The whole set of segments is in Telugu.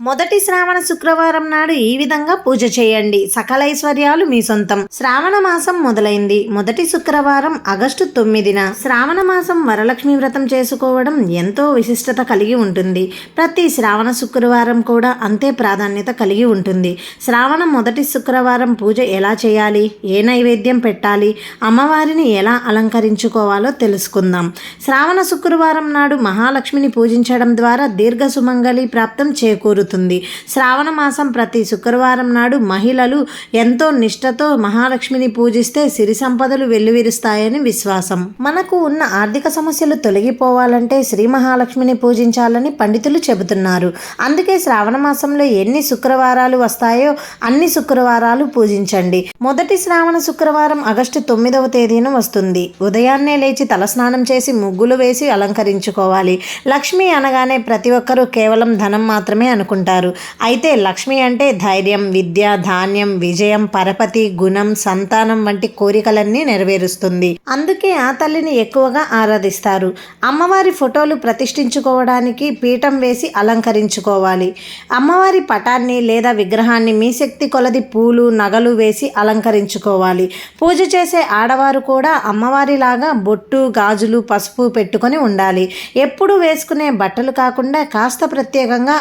మొదటి శ్రావణ శుక్రవారం నాడు ఈ విధంగా పూజ చేయండి. సకల ఐశ్వర్యాలు మీ సొంతం. శ్రావణ మాసం మొదలైంది. మొదటి శుక్రవారం ఆగస్టు తొమ్మిదిన శ్రావణ మాసం వరలక్ష్మి వ్రతం చేసుకోవడం ఎంతో విశిష్టత కలిగి ఉంటుంది. ప్రతి శ్రావణ శుక్రవారం కూడా అంతే ప్రాధాన్యత కలిగి ఉంటుంది. శ్రావణ మొదటి శుక్రవారం పూజ ఎలా చేయాలి? ఏ నైవేద్యం పెట్టాలి? అమ్మవారిని ఎలా అలంకరించుకోవాలో తెలుసుకుందాం. శ్రావణ శుక్రవారం నాడు మహాలక్ష్మిని పూజించడం ద్వారా దీర్ఘ సుమంగళి ప్రాప్తం చేకూరుతుంది. శ్రావణ మాసం ప్రతి శుక్రవారం నాడు మహిళలు ఎంతో నిష్ఠతో మహాలక్ష్మిని పూజిస్తే సిరి సంపదలు వెల్లువిరుస్తాయని విశ్వాసం. మనకు ఉన్న ఆర్థిక సమస్యలు తొలగిపోవాలంటే శ్రీ మహాలక్ష్మిని పూజించాలని పండితులు చెబుతున్నారు. అందుకే శ్రావణ మాసంలో ఎన్ని శుక్రవారాలు వస్తాయో అన్ని శుక్రవారాలు పూజించండి. మొదటి శ్రావణ శుక్రవారం ఆగస్టు తొమ్మిదవ తేదీన వస్తుంది. ఉదయాన్నే లేచి తలస్నానం చేసి ముగ్గులు వేసి అలంకరించుకోవాలి. లక్ష్మి అనగానే ప్రతి ఒక్కరూ కేవలం ధనం మాత్రమే అనుకుంటారు. అయితే లక్ష్మి అంటే ధైర్యం విద్య ధాన్యం విజయం పరపతి గుణం సంతానం వంటి కోరికలన్నీ నెరవేరుస్తుంది. అందుకే ఆ తల్లిని ఎక్కువగా ఆరాధిస్తారు. అమ్మవారి ఫోటోలు ప్రతిష్ఠించుకోవడానికి పీఠం వేసి అలంకరించుకోవాలి. అమ్మవారి పటాన్ని లేదా విగ్రహాన్ని మీ శక్తి కొలది పూలు నగలు వేసి అలంకరించుకోవాలి. పూజ చేసే ఆడవారు కూడా అమ్మవారిలాగా బొట్టు గాజులు పసుపు పెట్టుకొని ఉండాలి. ఎప్పుడు వేసుకునే బట్టలు కాకుండా కాస్త ప్రత్యేకంగా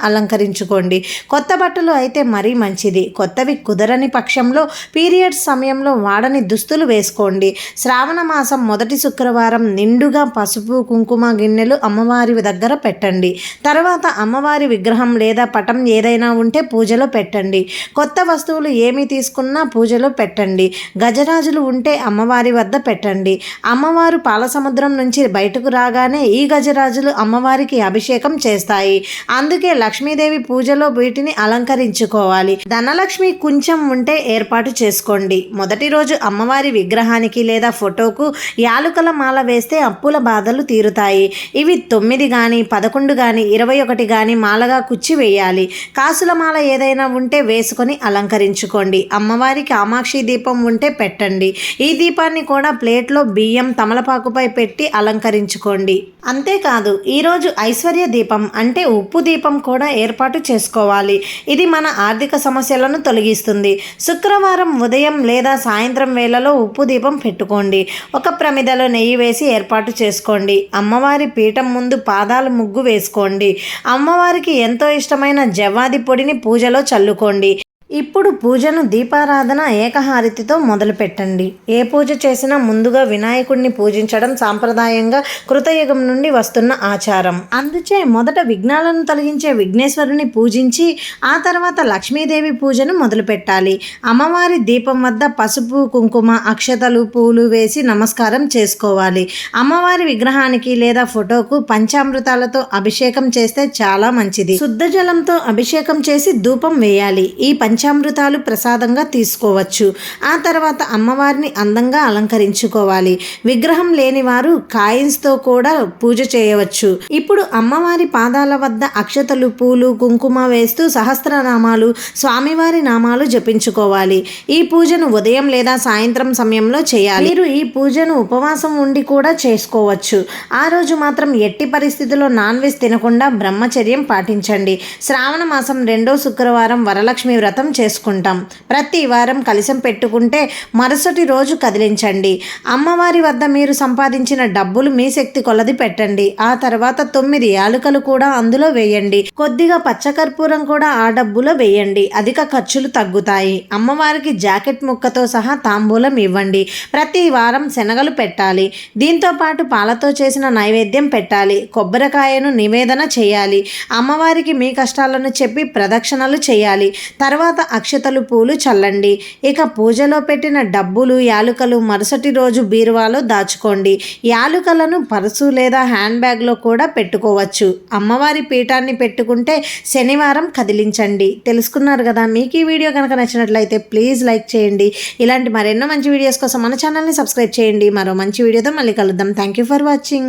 ఉంచుకోండి కొత్త బట్టలు అయితే మరీ మంచిది. కొత్తవి కుదరని పక్షంలో పీరియడ్స్ సమయంలో వాడని దుస్తులు వేసుకోండి. శ్రావణ మాసం మొదటి శుక్రవారం నిండుగా పసుపు కుంకుమ గిన్నెలు అమ్మవారి దగ్గర పెట్టండి. తర్వాత అమ్మవారి విగ్రహం లేదా పటం ఏదైనా ఉంటే పూజలో పెట్టండి. కొత్త వస్తువులు ఏమి తీసుకున్నా పూజలో పెట్టండి. గజరాజులు ఉంటే అమ్మవారి వద్ద పెట్టండి. అమ్మవారు పాలసముద్రం నుంచి బయటకు రాగానే ఈ గజరాజులు అమ్మవారికి అభిషేకం చేస్తాయి. అందుకే లక్ష్మీదేవి పూజలో వీటిని అలంకరించుకోవాలి. ధనలక్ష్మి కొంచెం ఉంటే ఏర్పాటు చేసుకోండి. మొదటి రోజు అమ్మవారి విగ్రహానికి లేదా ఫోటోకు యాలుకల మాల వేస్తే అప్పుల బాధలు తీరుతాయి. ఇవి తొమ్మిది కానీ పదకొండు కానీ ఇరవై ఒకటి కానీ మాలగా కుచ్చి వేయాలి. కాసుల మాల ఏదైనా ఉంటే వేసుకొని అలంకరించుకోండి. అమ్మవారికి కామాక్షి దీపం ఉంటే పెట్టండి. ఈ దీపాన్ని కూడా ప్లేట్లో బియ్యం తమలపాకుపై పెట్టి అలంకరించుకోండి. అంతేకాదు ఈరోజు ఐశ్వర్య దీపం అంటే ఉప్పు దీపం కూడా ఏర్పాటు చేసుకోవాలి. ఇది మన ఆర్థిక సమస్యలను తొలగిస్తుంది. శుక్రవారం ఉదయం లేదా సాయంత్రం వేళలో ఉప్పు దీపం పెట్టుకోండి. ఒక ప్రమిదలో నెయ్యి వేసి ఏర్పాటు చేసుకోండి. అమ్మవారి పీఠం ముందు పాదాల ముగ్గు వేసుకోండి. అమ్మవారికి ఎంతో ఇష్టమైన జవ్వాది పొడిని పూజలో చల్లుకోండి. ఇప్పుడు పూజను దీపారాధన ఏకహారతితో మొదలుపెట్టండి. ఏ పూజ చేసినా ముందుగా వినాయకుడిని పూజించడం సాంప్రదాయంగా కృతయుగం నుండి వస్తున్న ఆచారం. అందుచే మొదట విఘ్నాలను తొలగించే విఘ్నేశ్వరుని పూజించి ఆ తర్వాత లక్ష్మీదేవి పూజను మొదలుపెట్టాలి. అమ్మవారి దీపం వద్ద పసుపు కుంకుమ అక్షతలు పూలు వేసి నమస్కారం చేసుకోవాలి. అమ్మవారి విగ్రహానికి లేదా ఫోటోకు పంచామృతాలతో అభిషేకం చేస్తే చాలా మంచిది. శుద్ధ జలంతో అభిషేకం చేసి ధూపం వేయాలి. ఈ పంచ పంచామృతాలు ప్రసాదంగా తీసుకోవచ్చు. ఆ తర్వాత అమ్మవారిని అందంగా అలంకరించుకోవాలి. విగ్రహం లేని వారు కాయిన్స్తో కూడా పూజ చేయవచ్చు. ఇప్పుడు అమ్మవారి పాదాల వద్ద అక్షతలు పూలు కుంకుమ వేస్తూ సహస్రనామాలు స్వామివారి నామాలు జపించుకోవాలి. ఈ పూజను ఉదయం లేదా సాయంత్రం సమయంలో చేయాలి. మీరు ఈ పూజను ఉపవాసం ఉండి కూడా చేసుకోవచ్చు. ఆ రోజు మాత్రం ఎట్టి పరిస్థితుల్లో నాన్ వెజ్ తినకుండా బ్రహ్మచర్యం పాటించండి. శ్రావణ మాసం రెండో శుక్రవారం వరలక్ష్మి వ్రతం చేసుకుంటాం. ప్రతి వారం కలిసం పెట్టుకుంటే మరుసటి రోజు కదిలించండి. అమ్మవారి వద్ద మీరు సంపాదించిన డబ్బులు మీ శక్తి కొలది పెట్టండి. ఆ తర్వాత తొమ్మిది యాలుకలు కూడా అందులో వేయండి. కొద్దిగా పచ్చకర్పూరం కూడా ఆ డబ్బులో వేయండి. అధిక ఖర్చులు తగ్గుతాయి. అమ్మవారికి జాకెట్ ముక్కతో సహా తాంబూలం ఇవ్వండి. ప్రతి వారం శనగలు పెట్టాలి. దీంతో పాటు పాలతో చేసిన నైవేద్యం పెట్టాలి. కొబ్బరికాయను నివేదన చేయాలి. అమ్మవారికి మీ కష్టాలను చెప్పి ప్రదక్షిణలు చేయాలి. తర్వాత తర్వాత అక్షతలు పూలు చల్లండి. ఇక పూజలో పెట్టిన డబ్బులు యాలుకలు మరుసటి రోజు బీరువాలో దాచుకోండి. యాలుకలను పర్సు లేదా హ్యాండ్ బ్యాగ్లో కూడా పెట్టుకోవచ్చు. అమ్మవారి పీఠాన్ని పెట్టుకుంటే శనివారం కదిలించండి. తెలుసుకున్నారు కదా మీకు ఈ వీడియో కనుక నచ్చినట్లయితే ప్లీజ్ లైక్ చేయండి. ఇలాంటి మరెన్నో మంచి వీడియోస్ కోసం మన ఛానల్ని సబ్స్క్రైబ్ చేయండి. మరో మంచి వీడియోతో మళ్ళీ కలుద్దాం. Thank you for watching